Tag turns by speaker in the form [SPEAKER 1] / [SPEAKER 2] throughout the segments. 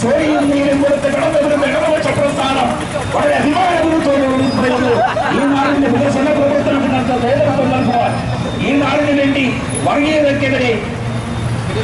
[SPEAKER 1] ചോരയും നീരും കൊടുത്ത് കടന്നുവരുന്ന ഇടവ ചക്രസ്ഥാനം വളരെ അഭിമാനബോധത്തോടുകൂടി പറയുന്നു ഈ നാടിന്റെ വികസന പ്രവർത്തനത്തിന് നേതൃത്വം നൽകുവാൻ ഈ നാടിന് വേണ്ടി വർഗീയതക്കെതിരെ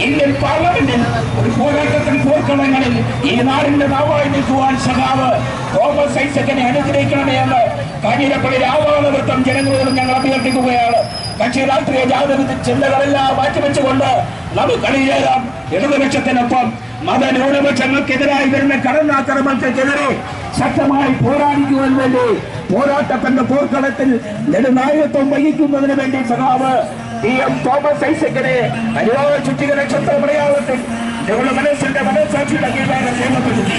[SPEAKER 1] ഇന്ത്യൻ പാർലമെന്റിൽ ഒരു പോരാട്ടത്തിന് പോർക്കളങ്ങളിൽ ഈ നാടിന്റെ നാവായി നിൽക്കുവാൻ സഖാവ് തോമസ് ഐസക്കിനെ അനുഗ്രഹിക്കണമേ എന്ന് കാഞ്ഞിരപ്പള്ളി രാവാണവൃത്തം ജനങ്ങളോട് ഞങ്ങൾ അഭ്യർത്ഥിക്കുകയാണ്. കക്ഷി രാഷ്ട്രീയ ജാതക ചിന്തകളെല്ലാം മാറ്റിവെച്ചുകൊണ്ട് നമുക്ക് അണിയേറാം ഇടതുപക്ഷത്തിനൊപ്പം മതന്യൂനപക്ഷങ്ങൾക്കെതിരായി വരുന്ന കടന്നാക്രമണത്തിനെതിരെ ശക്തമായി പോരാടിക്കുവാൻ വേണ്ടി പോരാട്ടത്തിന്റെ പോർക്കളത്തിൽ നെടുനായകത്വം വഹിക്കുന്നതിന് വേണ്ടി സഖാവ് ടി എം തോമസ് ഐസക്കിനെ അനുവാദ ചുറ്റിക നക്ഷത്ര മലയാളത്തിൽ ഞങ്ങളുടെ മനസ്സിന്റെ മനസ്സാക്ഷിയുടെ കീഴാണ് നിയമപ്പെടുത്തി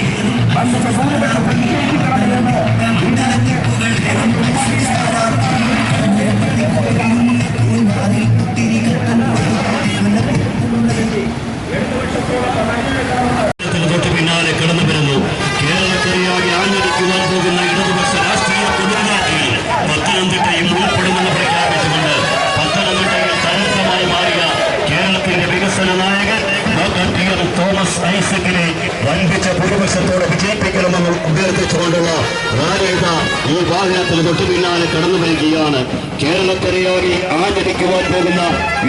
[SPEAKER 2] വികസന നായകൻ തോമസ് ഐസക്കിനെ വൻപിച്ച ഭൂരിപക്ഷത്തോടെ വിജയിപ്പിക്കണമെന്ന് അഭ്യർത്ഥിച്ചുകൊണ്ടുള്ള റാലിത ഈ വാഹനത്തിന് തൊട്ടുപിന്നാലെ കടന്നു വരികയാണ്. കേരളക്കരയാകെ ആചരിക്കുവാൻ പോകുന്ന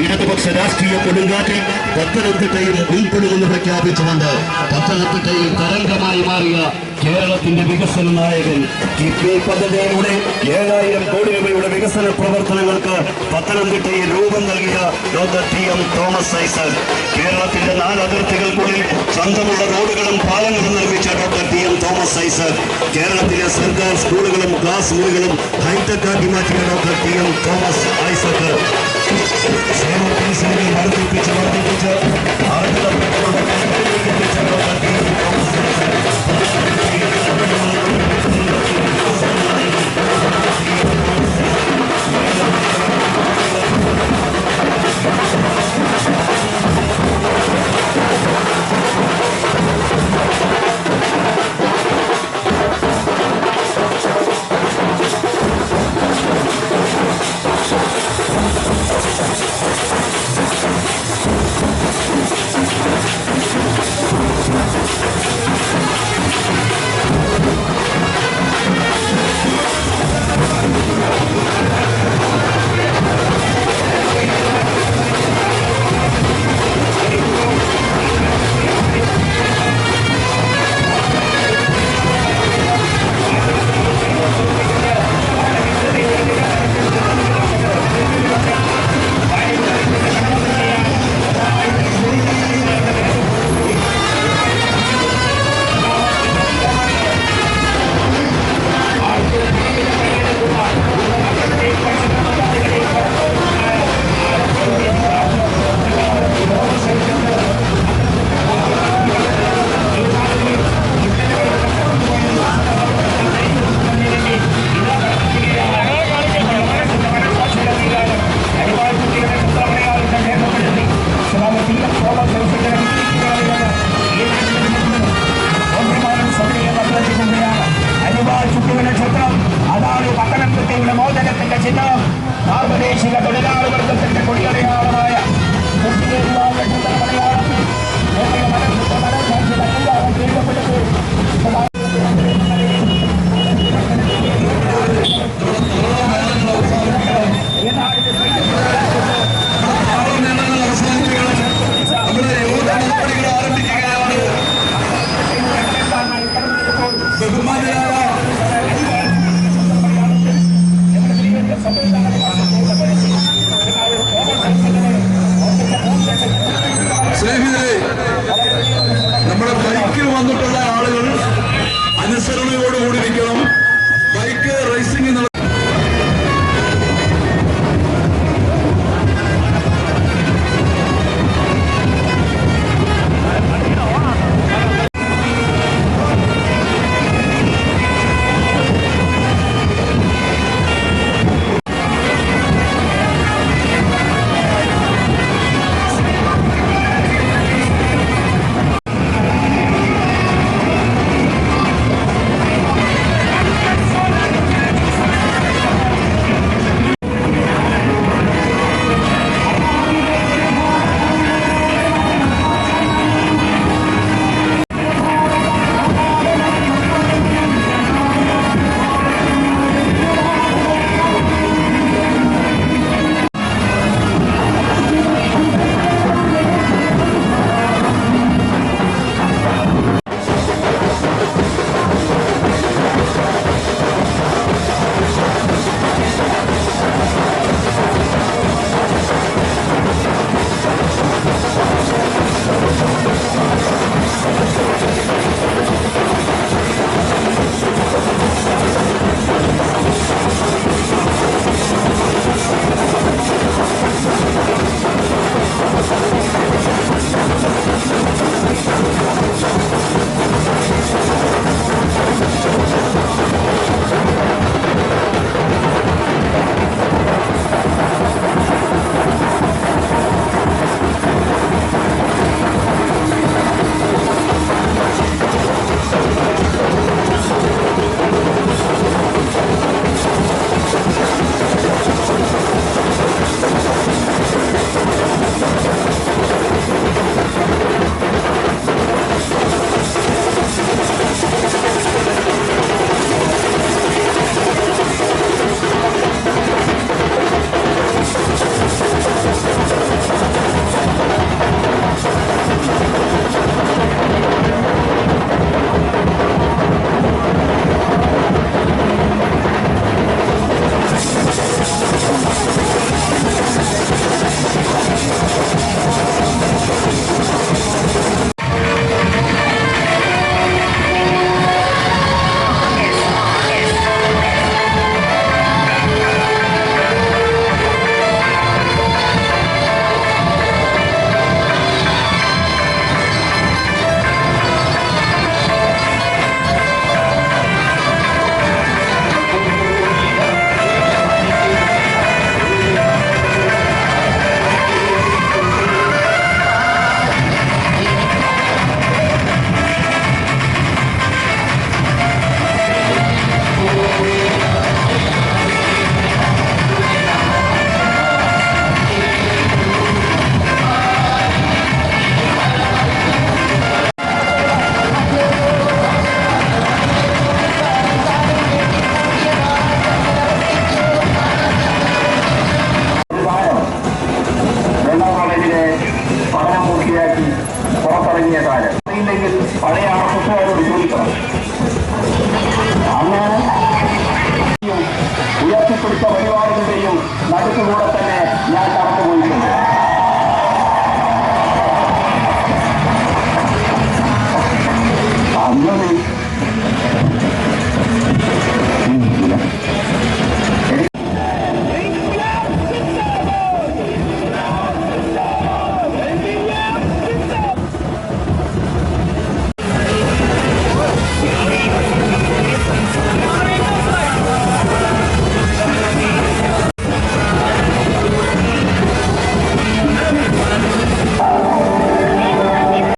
[SPEAKER 2] ഇടതുപക്ഷ രാഷ്ട്രീയ കൊടുങ്കാറ്റിൽ പത്തനംതിട്ടയിൽ ഉൾപ്പെടുമെന്ന് പ്രഖ്യാപിച്ചുകൊണ്ട് പത്തനംതിട്ടയിൽ തരംഗമായി മാറിയ കേരളത്തിന്റെ വികസന നായകൻ കിഫ്ബി പദ്ധതിയിലൂടെ ഏഴായിരം കോടി രൂപയുടെ വികസന പ്രവർത്തനങ്ങൾക്ക് പത്തനംതിട്ടയിൽ രൂപം നൽകിയ doctor T M Thomas Isaac. കേരളത്തിന്റെ നാല് അതിർത്തികൾക്കുള്ളിൽ സ്വന്തമുള്ള റോഡുകളും പാലങ്ങളും നിർമ്മിച്ച doctor T M Thomas Isaac. കേരളത്തിലെ സർക്കാർ സ്കൂളുകളും ക്ലാസ് മുറികളും ഹൈടെക് ആക്കി മാറ്റിയ doctor T M Thomas Isaac.